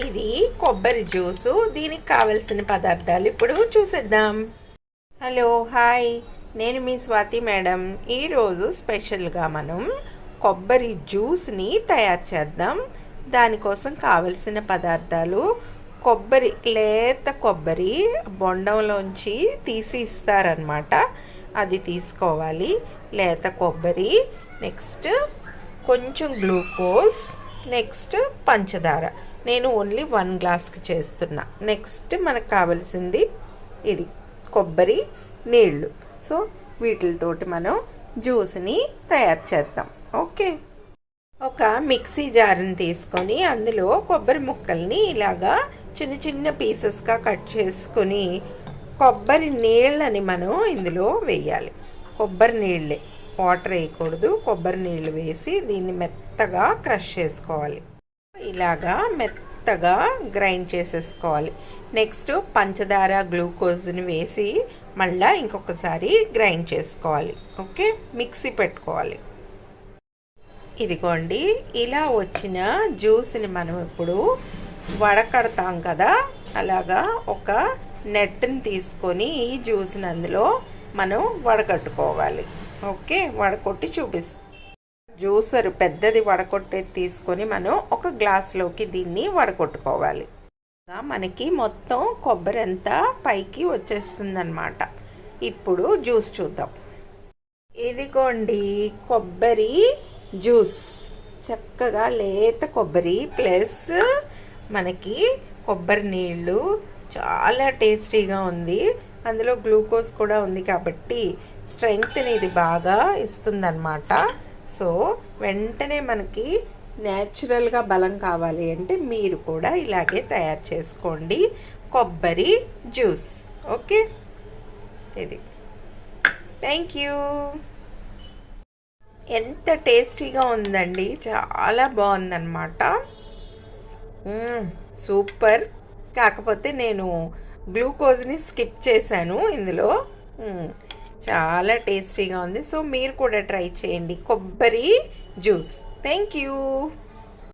ఇది కొబ్బరి జ్యూసు. దీనికి కావలసిన పదార్థాలు ఇప్పుడు చూసేద్దాం. Hello hi. నేను మీ స్వాతి మేడం. ఈరోజు స్పెషల్గా మనం కొబ్బరి జ్యూస్ని తయారు చేద్దాం. దానికోసం కావలసిన పదార్థాలు కొబ్బరి లేత కొబ్బరి బొండంలోంచి తీసి ఇస్తారనమాట అది తీసుకోవాలి. లేత కొబ్బరి నెక్స్ట్ కొంచెం గ్లూకోజ్ నెక్స్ట్ పంచదార. నేను ఓన్లీ వన్ గ్లాస్కి చేస్తున్నా. నెక్స్ట్ మనకు కావాల్సింది ఇది కొబ్బరి నీళ్ళు సో వీటితోటి మనం జ్యూస్ని తయారు చేద్దాం. ఓకే ఒక మిక్సీ జార్ని తీసుకొని అందులో కొబ్బరి ముక్కల్ని ఇలాగా చిన్న చిన్న పీసెస్గా కట్ చేసుకొని కొబ్బరి నీళ్ళని మనం ఇందులో వేయాలి. కొబ్బరి నీళ్ళే. వాటర్ వేయకూడదు. కొబ్బరి నీళ్ళు వేసి దీన్ని మెత్తగా క్రష్ చేసుకోవాలి. ఇలాగా మెత్తగా గ్రైండ్ చేసేసుకోవాలి. నెక్స్ట్ పంచదార గ్లూకోజ్ని వేసి మళ్ళీ ఇంకొకసారి గ్రైండ్ చేసుకోవాలి. ఓకే? మిక్సీ పెట్టుకోవాలి. ఇదిగోండి ఇలా వచ్చిన జ్యూస్ని మనం ఇప్పుడు వడకడతాం కదా? అలాగా ఒక నెట్ని తీసుకొని ఈ జ్యూస్ని అందులో మనం వడకట్టుకోవాలి. ఓకే? వడకొట్టి చూపిస్తాం జ్యూసర్ పెద్దది వడకొట్టేది తీసుకొని మనం ఒక గ్లాస్లోకి దీన్ని వడకొట్టుకోవాలి. మనకి మొత్తం కొబ్బరి అంతా పైకి వచ్చేస్తుందన్నమాట. ఇప్పుడు జ్యూస్ చూద్దాం. ఇదిగోండి కొబ్బరి జ్యూస్. చక్కగా లేత కొబ్బరి ప్లస్ మనకి కొబ్బరి నీళ్ళు. చాలా టేస్టీగా ఉంది. అందులో గ్లూకోజ్ కూడా ఉంది కాబట్టి స్ట్రెంగ్త్ని ఇది బాగా ఇస్తుందన్నమాట. సో వెంటనే మనకి న్యాచురల్గా బలం కావాలి అంటే మీరు కూడా ఇలాగే తయారు చేసుకోండి. కొబ్బరి జ్యూస్. ఓకే? ఇది. Thank you. ఎంత టేస్టీగా ఉందండి. చాలా బాగుందన్నమాట. సూపర్. కాకపోతే నేను గ్లూకోజ్ని స్కిప్ చేశాను ఇందులో. చాలా టేస్టీగా ఉంది. సో మీరు కూడా ట్రై చేయండి. కొబ్బరి జ్యూస్. Thank you